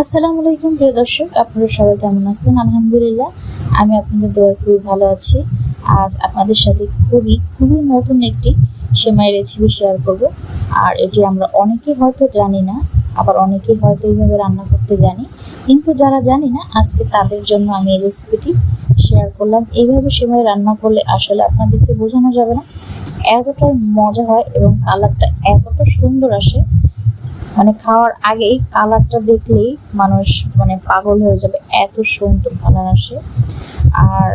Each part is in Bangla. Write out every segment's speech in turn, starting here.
আসসালামু আলাইকুম, প্রিয় দর্শক। আপনারা সবাই কেমন আছেন? আলহামদুলিল্লাহ, আমি আপনাদের দোয়া খুবই ভালো আছি। আজ আপনাদের সাথে খুবই খুবই নতুন একটি সেমাই রেসিপি শেয়ার করব। আর এটি আমরা অনেকেই হয়তো জানি না, আবার অনেকেই হয়তো এইভাবে রান্না করতে জানি। কিন্তু যারা জানি না, আজকে তাদের জন্য আমি এই রেসিপিটি শেয়ার করলাম। এইভাবে সেমাই রান্না করলে আসলে আপনাদেরকে বোঝানো যাবে না, এতটাই মজা হয় এবং কালারটা এতটা সুন্দর আসে। মানে খাওয়ার আগেই কালারটা দেখলেই মানুষ মানে পাগল হয়ে যাবে, এত সুন্দর কালার আসে। আর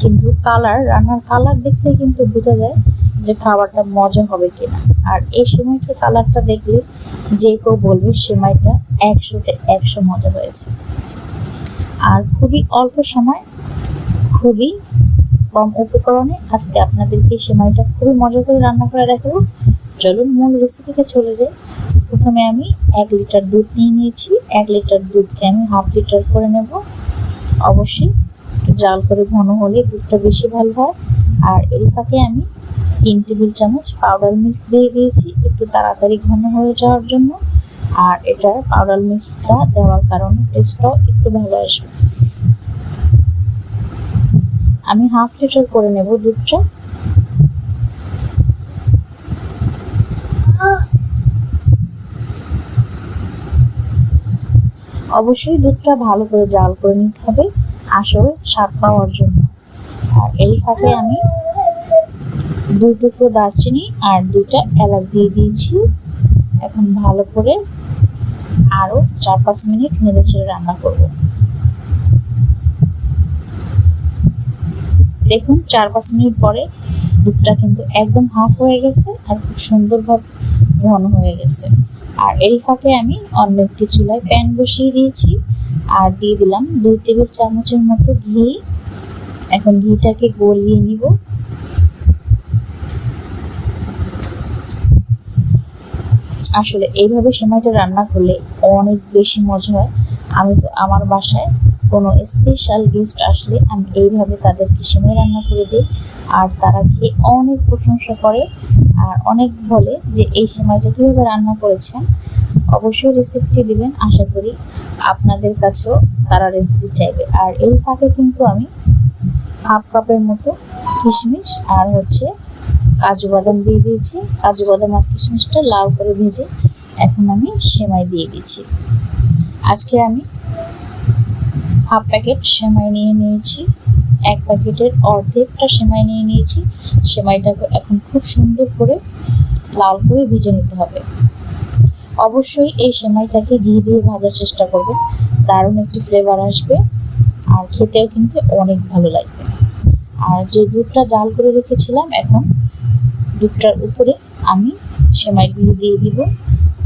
কিন্তু কালার, রান্নার কালার দেখলেই কিন্তু বোঝা যায় যে খাবারটা মজা হবে কিনা। আর এই সেমাইটার কালারটা দেখলে যে কেউ বলবে সেমাইটা একশোতে একশো মজা হয়েছে। আর খুবই অল্প সময়, খুবই কম উপকরণে আজকে আপনাদেরকে সেমাইটা খুবই মজা করে রান্না করে দেখাবো। চলুন মূল রেসিপিতে চলে যাই। প্রথমে আমি এক লিটার দুধ নিয়ে নিয়েছি। এক লিটার দুধকে আমি হাফ লিটার করে নেব। অবশ্যই একটু জাল করে ঘন হলে দুধটা বেশি ভালো হয়। আর এর ফাঁকে আমি তিন টেবিল চামচ পাউডার মিল্ক দিয়ে দিয়েছি। একটু তাড়াতাড়ি ঘন হয়ে যাওয়ার জন্য। আর এটা পাউডার মিল্কটা দেওয়ার কারণে টেস্টটাও একটু ভালো আসবে। আমি হাফ লিটার করে নেব দুধটা। অবশ্যই দুধটা ভালো করে জাল করে নিতে হবে আসল স্বাদ পাওয়ার জন্য। আর এই ফাঁকে আমি দুই টুকরো দারচিনি আর দুইটা এলাচ দিয়ে দিয়েছি। এখন ভালো করে আরও চার পাঁচ মিনিট নেড়ে ছেড়ে রান্না করব। দেখুন, চার পাঁচ মিনিট পরে দুধটা কিন্তু একদম হাফ হয়ে গেছে আর খুব সুন্দরভাবে ঘন হয়ে গেছে। আর এই ফাঁকে আমি অন্য একটি চুলায় প্যান বসিয়ে দিয়েছি আর দিয়ে দিলাম দুই টেবিল চামচের মতো ঘি। এখন ঘিটাকে গলিয়ে নিব। আসলে এইভাবে সময়টা রান্না করলে অনেক বেশি মজা হয়। আমি তো আমার বাসায় কোনো স্পেশাল গেস্ট আসলে আমি এইভাবে তাদেরকে সেমাই রান্না করে দিই। আর তারা খেয়ে অনেক প্রশংসা করে। আর অনেক বলে যে এই সেমাইটা কীভাবে রান্না করেছেন, অবশ্যই রেসিপিটি দিবেন। আশা করি আপনাদের কাছেও তারা রেসিপি চাইবে। আর এই ফাঁকে কিন্তু আমি হাফ কাপের মতো কিশমিশ আর হচ্ছে কাজু বাদাম দিয়ে দিয়েছি। কাজু বাদাম আর কিশমিশটা লাল করে ভেজে এখন আমি সেমাই দিয়ে দিচ্ছি আজকে আমি হাফ প্যাকেট সেমাই নিয়ে নিয়েছি। এক প্যাকেটের অর্ধেকটা সেমাই নিয়ে নিয়েছি। সেমাইটাকে এখন খুব সুন্দর করে লাল করে ভেজে নিতে হবে। অবশ্যই এই সেমাইটাকে ঘি দিয়ে ভাজার চেষ্টা করবেন। দারুণ একটি ফ্লেভার আসবে আর খেতেও কিন্তু অনেক ভালো লাগবে। আর যে দুধটা জাল করে রেখেছিলাম এখন দুধটার উপরে আমি সেমাইগুলো দিয়ে দিব।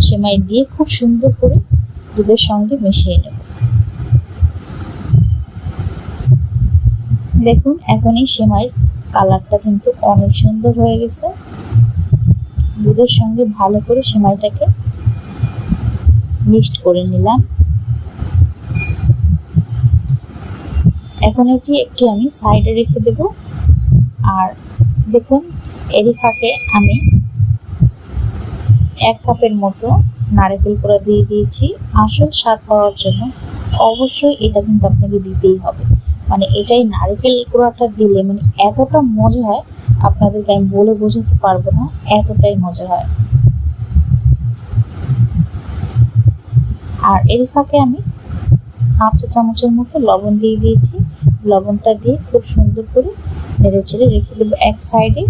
সেমাই দিয়ে খুব সুন্দর করে দুধের সঙ্গে মিশিয়ে নেব। দেখুন, এখন এই সেমাইয়ের কালারটা কিন্তু অনেক সুন্দর হয়ে গেছে। দুধের সঙ্গে ভালো করে সেমাইটাকে মিক্সড করে নিলাম। এখন এটি একটি আমি সাইডে রেখে দেব। আর দেখুন, এরই ফাঁকে আমি এক কাপের মতো নারকেল কোড়া দিয়ে দিয়েছি। আসল স্বাদ পাওয়ার জন্য অবশ্যই এটা কিন্তু আপনাকে দিতেই হবে। মানে এটাই নারকেল কুড়াটা দিলে মানে এতটা মজা হয়, আপনাদেরকে আমি বলে বোঝাতে পারব না, এতটাই মজা হয়। আর এর ফাঁকে আমি হাফ চা চামচের মতো লবণ দিয়ে দিয়েছি। লবণটা দিয়ে খুব সুন্দর করে নেড়ে চেড়ে রেখে দেবো এক সাইডে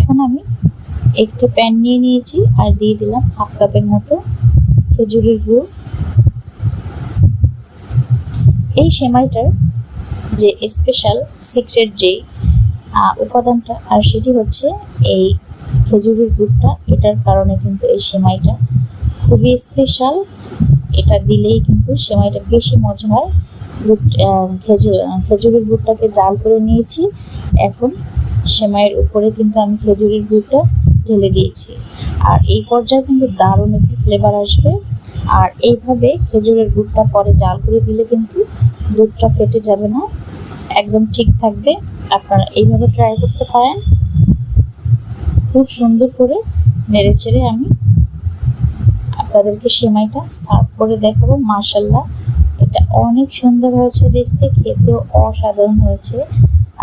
এখন আমি একটি প্যান নিয়ে নিয়েছি আর দিয়ে দিলাম হাফ কাপের মতো খেজুরের গুড়। এই সেমাইটার যে স্পেশাল সিক্রেট যেই উপাদানটা, আর সেটি হচ্ছে এই খেজুরের গুড়টা, এটার কারণে কিন্তু এই সেমাইটা খুবই স্পেশাল এটা দিলেই কিন্তু সেমাইটা বেশি মজা হয়। খেজুরের গুড়টাকে জাল করে নিয়েছি। এখন সেমাইয়ের উপরে কিন্তু আমি খেজুরের গুড়টা ঢেলে দিয়েছি। আর এই পর্যায়ে কিন্তু দারুণ একটি ফ্লেভার আসবে। আর এইভাবে খেজুরের গুড়টা পরে জাল করে দিলে কিন্তু দুধটা ফেটে যাবে না, একদম ঠিক থাকবে। আপনারা এইভাবে ট্রাই করতে পারেন। খুব সুন্দর করে নেড়ে চেড়ে আমি আপনাদেরকে সেমাইটা সার্ভ করে দেখাবো। মাশাল্লাহ এটা অনেক সুন্দর হয়েছে দেখতে, খেতেও অসাধারণ হয়েছে।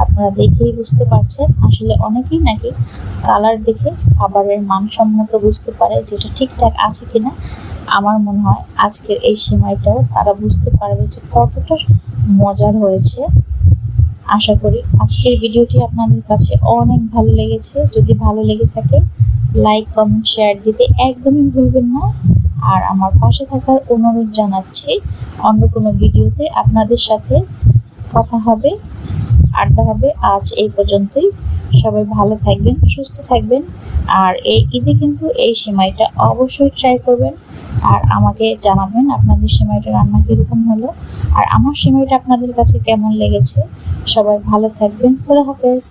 আপনারা দেখেই বুঝতে পারছেন। আসলে অনেকেই নাকি কালার দেখে খাবারের মানসম্মত বুঝতে পারে যেটা ঠিকঠাক আছে কিনা। আমার মনে হয় আজকের এই সেমাইটাও তারা বুঝতে পারবে যে কতটা মজার হয়েছে। আশা করি আজকের ভিডিওটি আপনাদের কাছে অনেক ভালো লেগেছে। যদি ভালো লেগে থাকে লাইক কমেন্ট শেয়ার দিতে একদমই ভুলবেন না। আর আমার পাশে থাকার অনুরোধ জানাচ্ছি, অন্য কোনো ভিডিওতে আপনাদের সাথে কথা হবে। আড্ডা হবে। আজ এই পর্যন্তই। সবাই ভালো থাকবেন, সুস্থ থাকবেন। আর এই ঈদে কিন্তু এই সেমাইটা অবশ্যই ট্রাই করবেন। আর আমাকে জানাবেন আপনাদের সেমাইটা রান্না কীরকম হলো। আর আমার সেমাইটা আপনাদের কাছে কেমন লেগেছে। সবাই ভালো থাকবেন। খোদা হাফেজ।